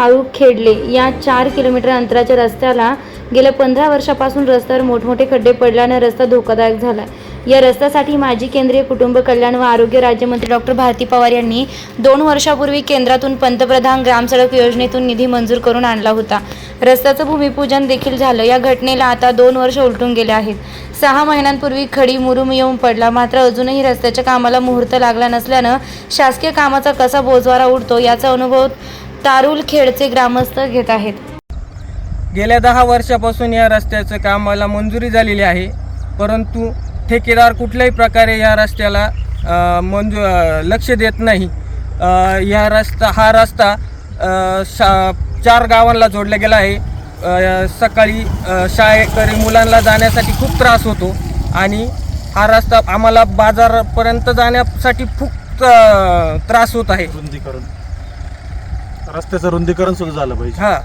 ताळू खेडले. या चार किलोमीटर अंतराच्या रस्त्याला गेल्या पंधरा वर्षापासून रस्त्यावर मोठमोठे खड्डे पडल्याने रस्ता धोकादायक झाला. या रस्त्यासाठी माजी केंद्रीय कुटुंब कल्याण व आरोग्य राज्यमंत्री डॉक्टर भारती पवार यांनी दोन वर्षापूर्वी केंद्रातून पंतप्रधान ग्रामसडक योजनेतून निधी मंजूर करून आणला होता. रस्त्याचं भूमिपूजन देखील झालं. या घटनेला आता दोन वर्ष उलटून गेले आहेत. सहा महिन्यांपूर्वी खडी मुरुम येऊन पडला. मात्र अजूनही रस्त्याच्या कामाला मुहूर्त लागला नसल्यानं शासकीय कामाचा कसा बोजवारा उडतो याचा अनुभव तारुल खेडचे ग्रामस्थ घेत आहेत. गेल्या दहा वर्षापासून या रस्त्याचं कामाला मंजुरी झालेली आहे. परंतु ठेकेदार कुठल्याही प्रकारे या रस्त्याला मंजू लक्ष देत नाही. या रस्ता हा रस्ता शा चार गावांना जोडला गेला आहे. सकाळी अ, शाळेकरी मुलांना जाण्यासाठी खूप त्रास होतो आणि हा रस्ता आम्हाला बाजारापर्यंत जाण्यासाठी खूप त्रास होत आहे. रस्त्याचं रुंदीकरण सुद्धा झालं पाहिजे. हां.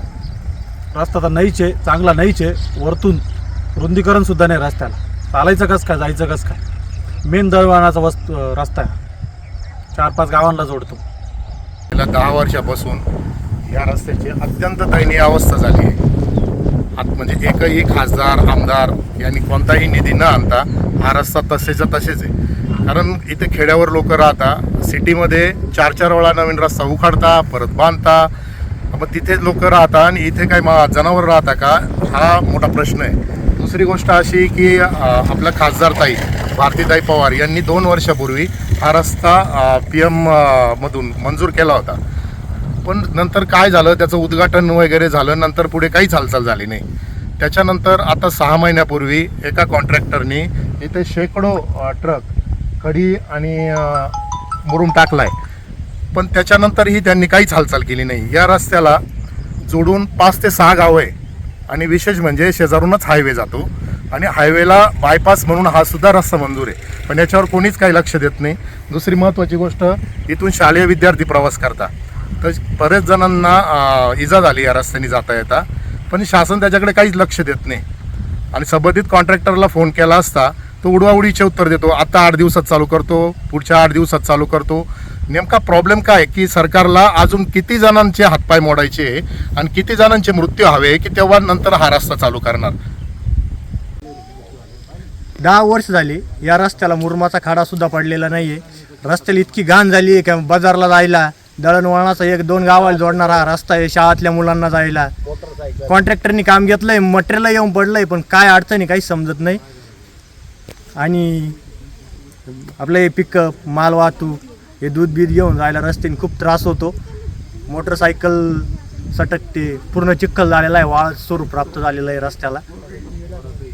रस्ता तर नाहीच आहे चांगला नाहीच आहे वरतून रुंदीकरण सुद्धा नाही रस्त्याला. चालायचं कसं काय जायचं कसं काय? मेन दळवाणाचा वस्त रस्ता आहे. चार पाच गावांना जोडतो. गेल्या दहा वर्षापासून या रस्त्याची अत्यंत दयनीय अवस्था झाली आहे. आत म्हणजे एकही खासदार आमदार यांनी कोणताही निधी न आणता हा रस्ता तसेचा तसेच आहे. कारण इथे खेड्यावर लोक राहता सिटीमध्ये चार चार वेळा नवीन रस्ता उखाडता परत बांधता. मग तिथे लोक राहता आणि इथे काय मा जनावर राहता का? हा मोठा प्रश्न आहे. दुसरी गोष्ट अशी की आपल्या खासदार ताई भारतीताई पवार यांनी दोन वर्षापूर्वी हा रस्ता पी एम मधून मंजूर केला होता. पण नंतर काय झालं? त्याचं उद्घाटन वगैरे झालं. नंतर पुढे काहीच हालचाल झाली नाही. त्याच्यानंतर आता सहा महिन्यापूर्वी एका कॉन्ट्रॅक्टरनी इथे शेकडो ट्रक खडी आणि अ, मुरुम टाकलाय. पण त्याच्यानंतरही त्यांनी काहीच हालचाल केली नाही. या रस्त्याला जोडून पाच ते सहा गावं आहे. आणि विशेष म्हणजे शेजारूनच हायवे जातो. आणि हायवेला बायपास म्हणून हा सुद्धा रस्ता मंजूर आहे. पण याच्यावर कोणीच काही लक्ष देत नाही. दुसरी महत्त्वाची गोष्ट इथून शालेय विद्यार्थी प्रवास करता. तर बरेच जणांना इजा झाली या रस्त्याने जाता येता. पण शासन त्याच्याकडे काहीच लक्ष देत नाही. आणि संबंधित कॉन्ट्रॅक्टरला फोन केला असता तो उडवाउडीचे उत्तर देतो. आता आठ दिवसात चालू करतो. पुढच्या आठ दिवसात चालू करतो. नेमका प्रॉब्लेम काय आहे? की सरकारला अजून किती जणांचे हातपाय मोडायचे आणि किती जणांचे मृत्यू हवे की तेव्हा नंतर हा रस्ता चालू करणार? दहा वर्ष झाली या रस्त्याला मुरमाचा खाडा सुद्धा पडलेला नाहीये. रस्त्याला इतकी घाण झाली आहे की बाजारला जायला दळणवळणाचा एक दोन गावाला जोडणारा हा रस्ता आहे शाळातल्या मुलांना जायला. कॉन्ट्रॅक्टरनी काम घेतलंय मटेरियल येऊन पडलंय पण काय अडचणी काही समजत नाही. आणि आपलं हे पिकअप माल वाहतूक हे दूध बीध घेऊन जायला रस्त्याने खूप त्रास होतो. मोटरसायकल सटकते पूर्ण चिखल झालेला आहे वाळ स्वरूप प्राप्त झालेलं आहे रस्त्याला.